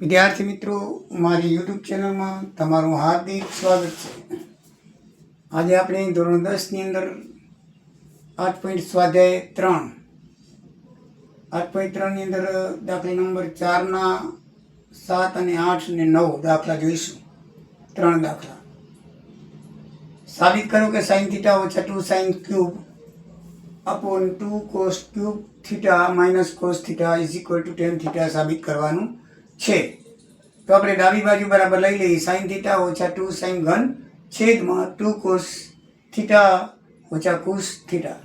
વિદ્યાર્થી મિત્રો, મારી યુટ્યુબ ચેનલમાં તમારું હાર્દિક સ્વાગત છે. આજે આપણે ધોરણ દસની અંદર આઠ પોઈન્ટ સ્વાધ્યાય ત્રણ. આઠ પોઈન્ટ ત્રણની અંદર દાખલા નંબર ચારના સાત અને આઠ અને નવ દાખલા જોઈશું. ત્રણ દાખલા. સાબિત કરો કે સાઇન થીટા ઓછા two sine cube upon two cos cube theta minus cos theta is equal to tan theta સાબિત કરવાનું છે. તો આપણે ડાબી બાજુ બરાબર લઈ લઈએ. સાઈન થીટા ઓછા ટુ સાઈન ઘન છેદમાં ટુ કોસ થીટા ઓછા કોસ થીટા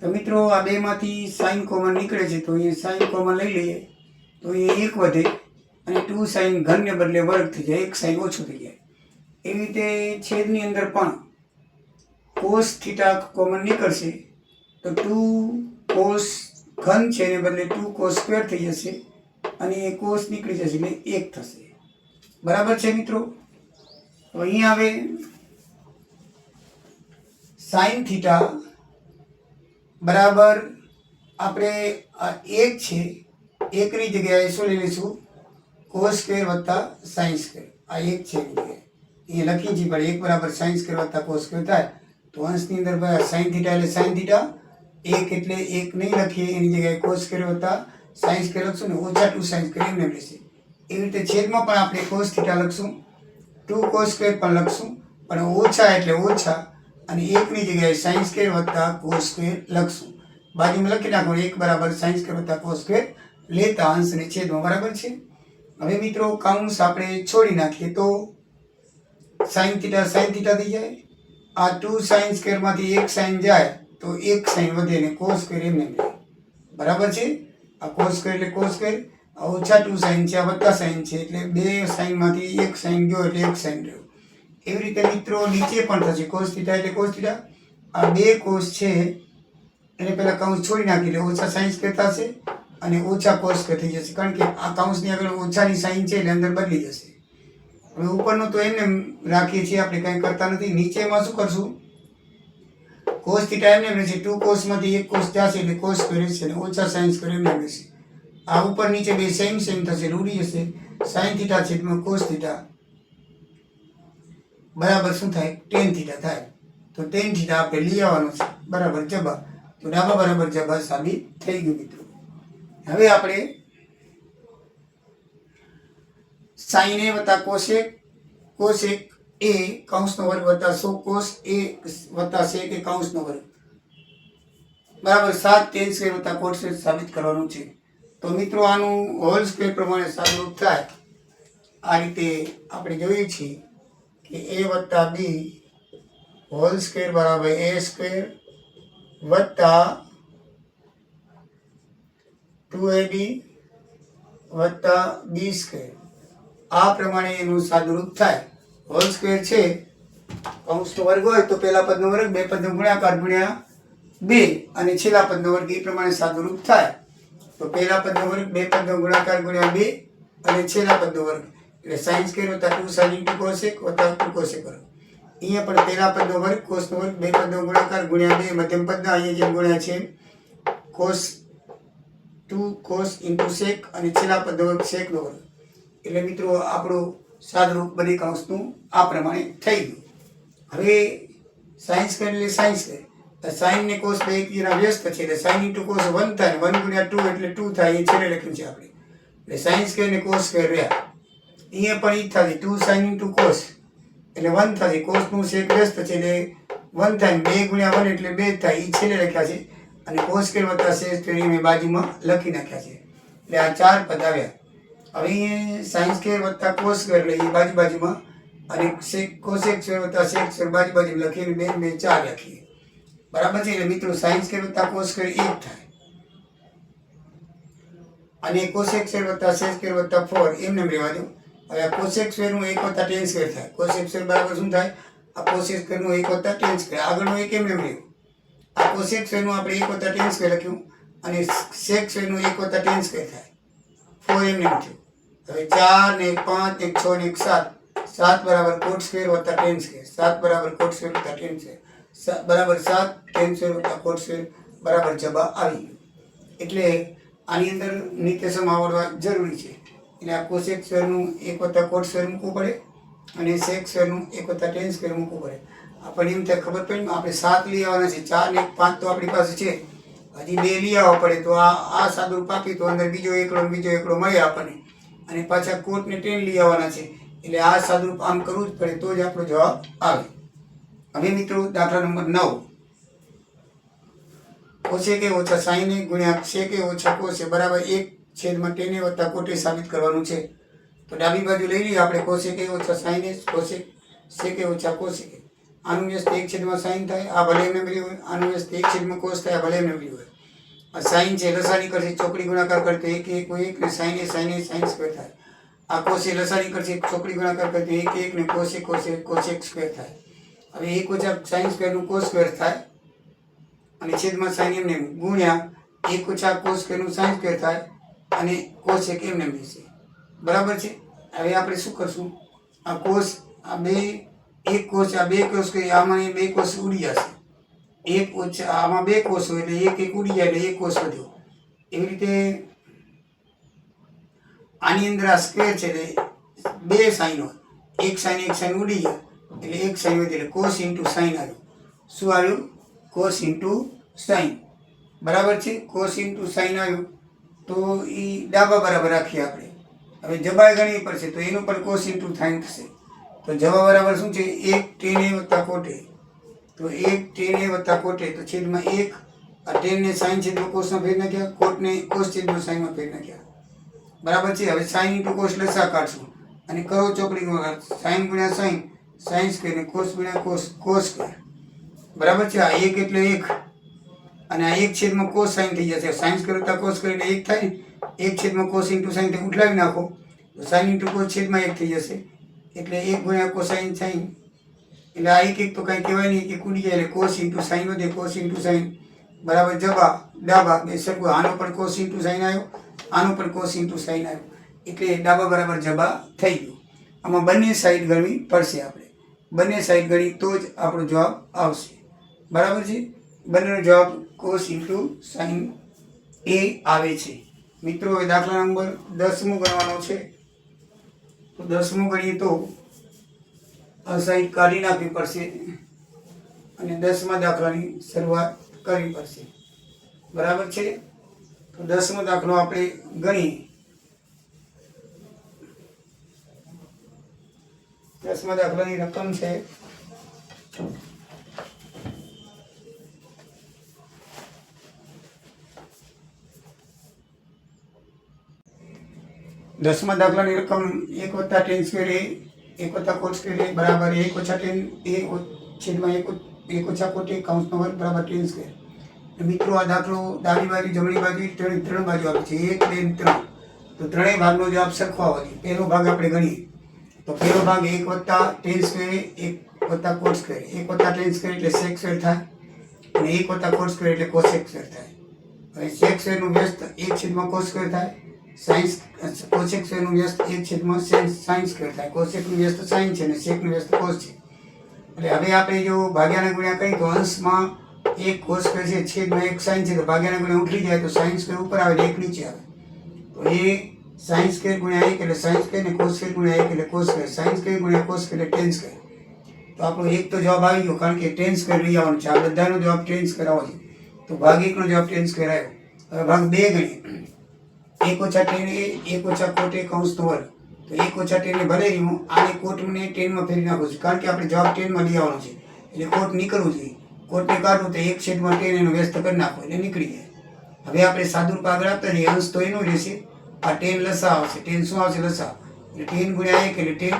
તો મિત્રો, આ બેમાંથી સાઈન કોમન નીકળે છે, તો અહીંયા સાઈન કોમન લઈ લઈએ. તો અહીંયા એક વધે અને ટુ સાઈન ઘનને બદલે વર્ગ થઈ જાય. એક સાઈન ઓછું થઈ જાય. એવી રીતે છેદની અંદર પણ કોસ થીટા કોમન નીકળશે. તો ટુ કોસ ઘન છે, એને બદલે ટુ કોસ સ્ક્વેર થઈ જશે. અને એ કોષ નીકળી જશે, એટલે એક થશે. બરાબર છે મિત્રો? તો અહીંયા આવે સાઈન થીટા બરાબર આપણે આ એક છે, એકની જગ્યાએ શું લઈ લઈશું? કોસ સ્ક્વેર વત્તા સાયન્સ સ્ક્વેર આ એક છે એ લખી છીએ પણ એક બરાબર સાઈન સ્ક્વેર વત્તા કોસ સ્ક્વેર થાય. તો અંશની અંદર સાઈન થીટા એટલે સાઈન થીટા એક એટલે એક નહીં લખીએ, એની જગ્યાએ કોસ સ્ક્વેર વત્તા સાઈન સ્ક્વેર લખશું ને ઓછા ટુ સાઇન્સ એમને એમ રહેશે એવી રીતે છેદમાં પણ આપણે કોસ થીટા લખશું. ટુ કોસ સ્ક્વેર પણ લખશું. પણ ઓછા એટલે ઓછા અને એકની જગ્યાએ સાઇન્સ સ્ક્વેર વત્તા કોસ સ્ક્વેર લખશું. બાજુમાં લખી નાખો એક બરાબર સાયન્સ સ્ક્વેર વત્તા કોસ સ્ક્વેર લેતા અંશ અને છેદમાં બરાબર છે. હવે મિત્રો, કાઉન્સ આપણે છોડી નાખીએ તો સાઈન થીટા સાઈન થીટા થઈ જાય. આ ટુ સાઈન સ્ક્વેરમાંથી એક સાઈન જાય તો એક સાઈન વધે ને કોસ સ્ક્વેર એમને એમ બરાબર છે? આ કોસ સ્ક્વેર એટલે કોસ આ ઓછા ટુ સાઇન છે, આ વત્તા સાઈન છે, એટલે બે સાઇનમાંથી એક સાઈન ગયો એટલે એક સાઇન રહ્યો. એવી રીતે મિત્રો નીચે પણ થશે, કોસ થીટા એટલે કોસ થીટા. આ બે કોસ છે, એને પહેલાં કાઉન્સ છોડી નાખી, એટલે ઓછા સાઇન્સ સ્ક્વેર થશે અને ઓછા કોસ સ્ક્વેર થઈ જશે. કારણ કે આ કાઉન્સની આગળ ઓછાની સાઇન છે, એટલે અંદર બદલી જશે. હવે ઉપરનું તો એમને રાખીએ છીએ, આપણે કંઈ કરતા નથી. નીચેમાં શું કરશું? કોસ થીટા એમને એમ છે. ટુ કોસમાંથી એક કોસ જશે એટલે કોસ સ્ક્વેર છે અને ઓછા સાઈન સ્ક્વેર એમને એમ રહેશે આ ઉપર નીચે બે સેમ સેમ થશે રૂડી જશે. સાઈન થીટા છેદમાં કોસ થીટા બરાબર શું થાય? ટેન થીટા થાય. તો ટેન થીટા આપણે લઈ આવવાનું છે. બરાબર જબા તો ડાબા બરાબર જબા સાબિત થઈ ગયું મિત્રો. હવે આપણે સાઈન વત્તા કોસેક કોસેક એ કૌંસનો વર્ગ વત્તા સો કોસ એ વત્તા સેક એ કૌંસનો વર્ગ. બરાબર સાત ટેન સ્ક્વેર વત્તા કોટ સ્ક્વેર સાબિત કરવાનું છે. તો મિત્રો આનું હોલ સ્ક્વેર પ્રમાણે સાદુરૂપ થાય. આ રીતે આપણે જોઈએ છીએ કે એ વત્તા બી હોલ સ્ક્વેર બરાબર એ સ્ક્વેર વત્તા ટુ એ બી વત્તા બી સ્ક્વેર આ પ્રમાણે એનું સાદુરૂપ થાય. હોલ સ્ક્વેર છે કૌંસનો વર્ગ હોય તો પહેલા પદનો વર્ગ, બે પદનો ગુણાકાર ગુણ્યા બે, અને છેલ્લા પદનો વર્ગ એ પ્રમાણે સાદુરૂપ થાય. તો પહેલા પદનો વર્ગ, બે પદનો ગુણાકાર ગુણ્યા બે, અને છેલ્લા પદનો વર્ગ. એટલે સાઈન સ્ક્વેર વત્તા ટુ સાઈન ઇન્ટુ કોસેક વત્તા ટુ કોસેક વર્ગ. અહીંયા પણ પહેલા પદનો વર્ગ કોસનો વર્ગ, બે પદનો ગુણાકાર ગુણ્યા બે, મધ્યમ પદના, અહીંયા જેમ ગુણ્યા છે cos two cos into sec અને છેલ્લા પદનો વર્ગ સેકનો વર્ગ. એટલે મિત્રો આપણું સાદરૂપ બની કૌંસનું આ પ્રમાણે થઈ ગયું. હવે સાયન્સ કરે એટલે સાયન્સ કરે. તો સાઈન કોષ બે એકબીજાના વ્યસ્ત છે, એટલે સાઈન ઇન્ટુ કોષ વન થાય વન ગુણ્યા ટુ એટલે ટુ થાય, એ છેલ્લે લખ્યું છે આપણે. એટલે સાયન્સ સ્ક્વેર ને કોસ સ્ક્વેર રહ્યા. અહીંયા પણ એ થાય ટુ સાઈન ઇન્ટુ કોષ એટલે વન થશે કોષનું શેક વ્યસ્ત છે, એટલે વન થાય બે ગુણ્યા વન એટલે બે થાય એ છેલ્લે લખ્યા છે. અને કોષ સ્ક્વેર વત્તા શેષ એ મેં બાજુમાં લખી નાખ્યા છે. એટલે આ ચાર પદ આવ્યા. હવે સાયન્સ કે વત્તા કોસ સ્ક્વેર લઈએ બાજુ બાજુમાં અને સેક કોશેક સ્ક્વેર વત્તા સેક સ્ક્વેર બાજુ બાજુ લખીને બે બે ચાર લખીએ. બરાબર છે? એટલે મિત્રો સાયન્સ સ્ક્વેર વત્તા કોસ સ્ક્વેર એક થાય. અને કોશેક સ્ક્વેર વત્તા સેક સ્ક્વેર વત્તા ફોર એમને એમ રહેવા દો. હવે આ કોસેક સ્ક્વેરનું એક વત્તા ટેન સ્ક્વેર થાય. કોશેક સ્ક્વેર બરાબર શું થાય? આ કોસેક સ્ક્વેરનું એક વત્તા ટેન સ્ક્વેર. આગળનું એક એમને એમ રહ્યું આ કોસેક સ્ક્વેરનું આપણે એક વત્તા ટેન સ્ક્વેર લખ્યું. અને સેક સ્ક્વેરનું એક વત્તા ટેન સ્ક્વેર થાય. ફોર એમને એમ થયું. હવે ચાર ને એક પાંચ એક છ ને એક સાત. સાત બરાબર કોટ સ્ક્વેર વત્તા ટેન સ્ક્વેર. સાત બરાબર કોટ સ્ક્વેર વત્તા ટેન સ્ક્વેર બરાબર સાત, ટેન સ્ક્વેર વત્તા કોટ સ્ક્વેર બરાબર જવાબ આવી એટલે આની અંદર નિત્યસમ આવડવા જરૂરી છે. એટલે આ કોશેક સ્ક્વેરનું એક વત્તા કોટ સ્ક્વેર મૂકવું પડે અને સેક સ્ક્વેરનું એક વત્તા ટેન સ્ક્વેર મૂકવું પડે. આપણને એમ થાય ખબર પડી આપણે સાત લઈ આવવાના છે. ચાર ને પાંચ તો આપણી પાસે છે. હજી બે લઈ આવવા પડે. તો આ આ સાદું પાકી તો અંદર બીજો એકડો બીજો એકડો મળે આપણને. અને પાછા કોર્ટને ટ્રેન લઈ આવવાના છે. એટલે આ સાદું આમ કરવું જ પડે, તો જ આપણો જવાબ આવે. હવે મિત્રો, દાખલા નંબર નવ. ઓછે કે ઓછા સાઈને ગુણ્યા છે કે ઓછા કોસે, બરાબર એક છેદમાં ટેને વત્તા કોટે સાબિત કરવાનું છે. તો ડાબી બાજુ લઈ લઈએ, આપણે કોષે કે ઓછા સાઈને કોષે છે કે ઓછા કોષે કે આનું વ્યસ્ત એક છેદમાં સાઈન થાય, આ ભલે એમને મળ્યું હોય, આનું વ્યસ્ત એક છેદમાં કોષ થાય ભલે એમને મળ્યું હોય. સાઈન છે લસાની કરશે, ચોકડી ગુણાકાર કરતો એક એક એક ને સાઈને સાઈને સાઈન સ્ક્વેર થાય. આ કોષે લસાની કરશે, ચોકડી ગુણાકાર કરતો એક એક, ને કોસે કોસે એક સ્ક્વેર થાય. હવે એક ઓછા સાઈન સ્ક્વેરનું કોસ સ્ક્વેર થાય, અને છેદમાં સાઈન એમને ગુણ્યા, એક ઓછા કોસ સ્ક્વેરનું સાઈન સ્ક્વેર થાય, અને કોસ એક એમને એમ રહેશે બરાબર છે? હવે આપણે શું કરશું? આ કોષ આ બે, એક કોષ આ બે કોષ આમાં બે કોષ ઉડી જશે. એક ઓછા, આમાં બે કોષ એટલે એક એક ઉડી જાય એટલે એક કોષ વધ્યો એવી રીતે આની અંદર આ સ્ક્વેર છે એટલે બે સાઈન હોય. એક સાઈન એક સાઈન ઉડી ગયા. એટલે એક સાઈન વધી એટલે કોસ ઇન્ટુ સાઈન આવ્યું. શું આવ્યું? કોસ ઇન્ટુ સાઈન બરાબર છે? કોસ ઇન્ટુ સાઈન આવ્યું. તો એ ડાબા બરાબર રાખીએ આપણે. હવે જબાય ગણવી પડશે તો એનું પણ કોસ ઇન્ટુ થાઈન થશે. તો જવા બરાબર શું છે? એક ટેન વત્તા કોટે તો એક ટેન એ વત્તા કોટે, તો છેદમાં એક. આ ટેનને સાઈન છેદનો કોષમાં ફેર નાખ્યા, કોટને કોષ છેદમાં સાઈનમાં ફેર નાખ્યા. બરાબર છે? હવે સાઈન ઇન્ટુ કોષ લસા કાઢશું. અને કરો ચોકડી સાઈન ગુણ્યા સાઈન સાઈન સ્ક્વેર ને કોષ ગુણ્યા કોષ કોષ સ્ક્વેર. બરાબર છે? આ એક એટલે એક. અને આ એક છેદમાં કોષ સાઈન થઈ જશે. સાયન્સ કરતા કોષ સ્ક્વેર એટલે એક થાય એક છેદમાં કોષ ઇન્ટુ સાઈન ઉઠલાવી નાખો. તો સાઈન ઇન્ટુ કોષ છેદમાં એક થઈ જશે. એટલે એક ગુણ્યા કોસાઈન સાઈન એટલે આ એક એક તો કંઈ કહેવાય નહીં કે કુડી જાય એટલે કોસ ઇન્ટુ સાઈન વધે કોસ ઇન્ટુ સાઈન બરાબર, જબા, ડાબા, બે સરખું, આનો પણ કોસ ઇન્ટુ સાઈન આવ્યો, આનો પણ કોસ ઇન્ટુ સાઈન આવ્યો. એટલે ડાબા બરાબર જબા થઈ ગયું. આમાં બંને સાઈડ ગણવી પડશે આપણે. બંને સાઈડ ગણી તો જ આપણો જવાબ આવશે. બરાબર છે? બંનેનો જવાબ કોસ ઇન્ટુ સાઈન એ આવે છે. મિત્રો દાખલા નંબર દસમું ગણવાનો છે. તો દસમું ગણીએ તો આ કાઢી નાખવી પડશે અને દસમા દાખલાની શરૂઆત કરવી પડશે. બરાબર છે? તો દસમો દાખલો આપણે ગણીએ. દસમા દાખલાની રકમ છે દસમા દાખલાની રકમ એક વત્તા ટેન સ્ક્વેર એક વત્તા કોટ સ્ક્વેર બરાબર, એક ઓછા ટેન એ છેદમાં એક એક ઓછા કોટ એક કાઉન્સનો વર્ગ, બરાબર, ટેન સ્ક્વેર મિત્રો, આ દાખલો ડાબી બાજુ, જમણી બાજુ, ત્રણ ત્રણ બાજુ આવે છે. એક, બે ત્રણ. તો ત્રણેય ભાગનો જવાબ સરખો આવવો જોઈએ. પહેલો ભાગ આપણે ગણીએ. તો પહેલો ભાગ એક વત્તા ટેન સ્ક્વેર એક વત્તા કોટ સ્ક્વેર એક વત્તા ટેન સ્ક્વેર એટલે સેક સ્ક્વેર થાય અને એક વત્તા કોટ સ્ક્વેર એટલે કોસેક સ્ક્વેર થાય. હવે સેક સ્ક્વેરનું વ્યસ્ત એક છેદમાં કોસ સ્ક્વેર થાય. સાઇન્સ કોશેક સ્ક્વેરનું વ્યસ્ત એક છેદમાં સાયન્સ સ્ક્વેર થાય કોશેકનું વ્યસ્ત સાઇન છે અને શેકનું વ્યસ્ત કોસ છે. એટલે હવે આપણે જો ભાગ્યાના ગુણ્યા કહીએ તો અંશમાં એક કોસ સ્ક્વેર છે છેદમાં એક સાઇન છે તો ભાગ્યાના ગુણ્યા ઉઠી જાય તો સાયન્સ સ્ક્વેર ઉપર આવે એક નીચે આવે. તો એ સાયન્સ સ્ક્વેર ગુણ્યા એક એટલે સાયન્સ સ્ક્વેર ને કોસ સ્ક્વેર ગુણ્યા એક એટલે કોસ સ્ક્વેર સાયન્સ સ્ક્વેર ગુણ્યા કોસ સ્ક્વેર એટલે ટેન સ્ક્વેર તો આપણો એક તો જવાબ આવી ગયો કારણ કે ટેન સ્ક્વેર લઈ આવવાનો છે. આ બધાનો જવાબ ટેન સ્ક્વેર આવો છે. તો ભાગ એકનો જવાબ ટેન સ્ક્વેર હવે ભાગ બે ગણીએ. એક ઓછા એ એક ઓછા કોટ કૌંસનો વર્ગ તો એક ઓછા ટેન ભલે હું આને કોટને ટેનમાં ફેરી નાખું છું. કારણ કે આપણે જવાબ ટેનમાં લઈ આવવાનો છે. એટલે કોટ નીકળવું જોઈએ. કોટને કાઢવું તો એક શેડમાં ટેન એનો વ્યસ્ત કરી નાખો એટલે નીકળી જાય. હવે આપણે સાદુરૂપ આગળ આપતા જઈએ અંશ તો એનો રહેશે. આ ટેન લસા આવશે. ટેન શું આવશે? લસા એટલે ટેન ગુણ્યા એક એટલે ટેન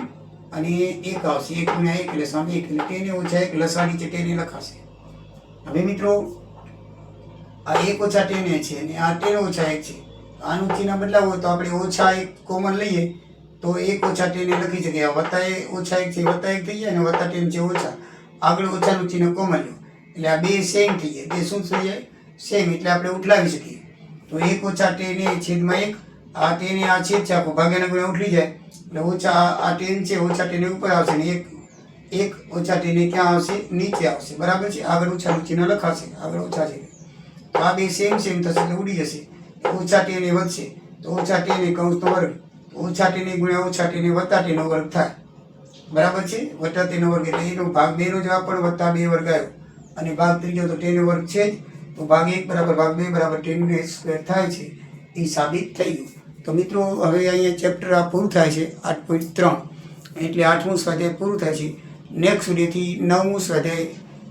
અને એક આવશે. એક ગુણ્યા એક એટલે સામે એક. એટલે ટેન ઓછા એક લસા નીચે ટેન લખાશે. હવે મિત્રો, આ એક ઓછા ટેન છે અને આ ટેન ઓછા એક છે. આનું ચિહ્ન બદલાવ હોય તો આપણે ઓછા એક કોમન લઈએ, તો એક ઓછા ટેન લખી શકીએ. વત્તા એ ઓછા એક છે વત્તા એક થઈ જાય અને વત્તા ટેન છે, ઓછા. આગળ ઓછાનું ચિહ્ન કોમન લો. એટલે આ બે સેમ થઈ જાય. બે શું થઈ જાય? સેમ એટલે આપણે ઉઠલાવી શકીએ. તો એક ઓછા ટેન એ છેદમાં એક, આ ટેન એ આ છેદ છે, આખો ભાગ્યાના ઉઠલી જાય. એટલે ઓછા આ- ટેન છે, ઓછા ટેન ઉપર આવશે ને એક એક ઓછા ટેન ક્યાં આવશે? નીચે આવશે. બરાબર છે? આગળ ઓછાનું ચિહ્ન લખાશે. આગળ ઓછા છે. આ બે સેમ સેમ થશે એટલે ઉડી જશે. ઓછા ટેન વધશે. તો ઓછા ટીની કૌંસનો વર્ગ. ઓછા ટીની ગુણ્યા ઓછા ટીની વત્તા ટીનો વર્ગ થાય. બરાબર છે? વત્તા ટીનો વર્ગ એટલે એનો ભાગ બેનો જવાબ પણ વત્તા બે વર્ગ આવ્યો. અને ભાગ ત્રીજો તો ટેન વર્ગ છે જ. તો ભાગ એક બરાબર, ભાગ બે બરાબર ટેન સ્ક્વેર થાય છે. એ સાબિત થઈ ગયું. તો મિત્રો, હવે અહીંયા ચેપ્ટર આ પૂરું થાય છે, આઠ પોઈન્ટ ત્રણ. એટલે આઠમું સ્વાધ્યાય પૂરું થાય છે. નેક્સ્ટ સુધીથી નવમું સ્વાધ્યાય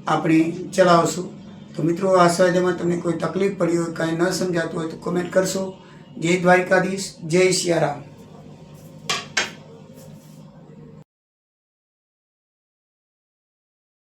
આપણે ચલાવશું. તો મિત્રો, આ સ્વાધ્યાયમાં તમને કોઈ તકલીફ પડી હોય, કાંઈ ન સમજાતું હોય તો કોમેન્ટ કરશો. જય દ્વારિકાધીશ, જય સિયારામ.